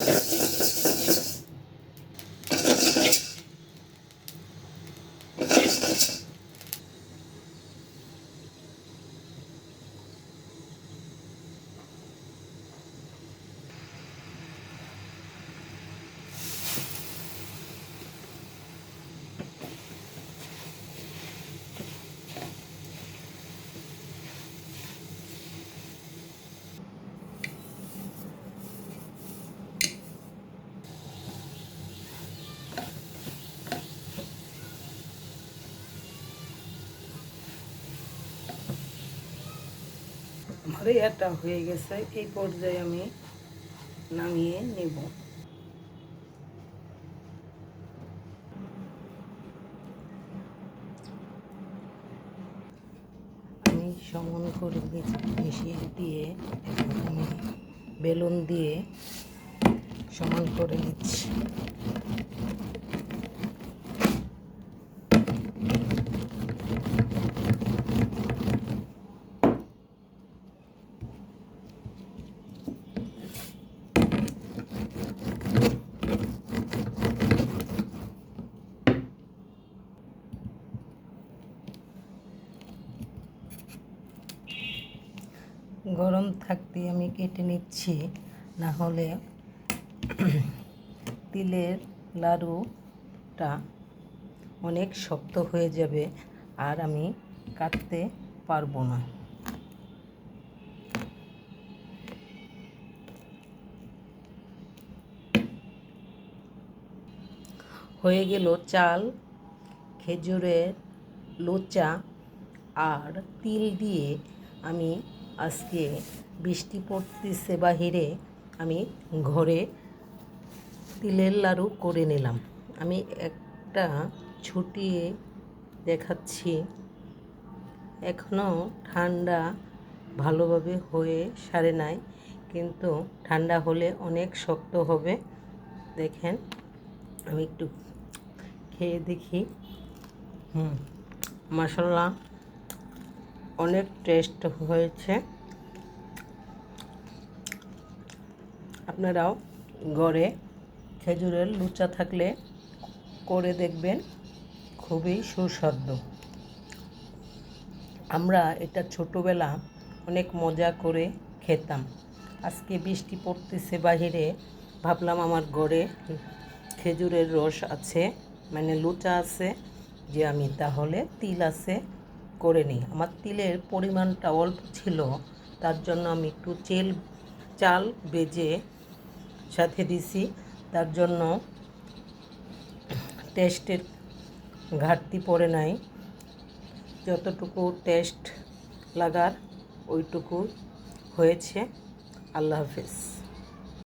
you. আমার এটা হয়ে গেছে, এই পর্যায়ে আমি নামিয়ে নেব। আমি সমান করে মিশিয়ে দিয়ে আমি বেলুন দিয়ে সমান করে নিচ্ছি। গরম থাকতে আমি কেটে নিচ্ছি না হলে তিলের লাড়ুটা অনেক শক্ত হয়ে যাবে আর আমি কাটতে পারব না। হয়ে গেল চাল, খেজুরের লোচা আর তিল দিয়ে আমি আজকে বৃষ্টি পড়তেছে বাহিরে, আমি ঘরে তিলের লাড়ু করে নিলাম। আমি একটা ছুটিয়ে দেখাচ্ছি। এখনও ঠান্ডা ভালোভাবে হয়ে সারে নাই, কিন্তু ঠান্ডা হলে অনেক শক্ত হবে। দেখেন, আমি একটু খেয়ে দেখি। হুম মশলা অনেক টেস্ট হয়েছে। আপনারাও ঘরে খেজুরের লুচা থাকলে করে দেখবেন, খুবই সুস্বাদু। আমরা এটা ছোটোবেলা অনেক মজা করে খেতাম। আজকে বৃষ্টি পড়তেছে বাহিরে, ভাবলাম আমার ঘরে খেজুরের রস আছে মানে লুচা আছে, যে আমি তাহলে তিল আছে করে নিই। আমার তিলের পরিমাণটা অল্প ছিল, তার জন্য আমি একটু চেল চাল বেজে সাথে দিছি। তার জন্য টেস্টের ঘাটতি পড়ে নাই। যতটুকু টেস্ট লাগার, ওইটুকু হয়েছে। আল্লাহ হাফেজ।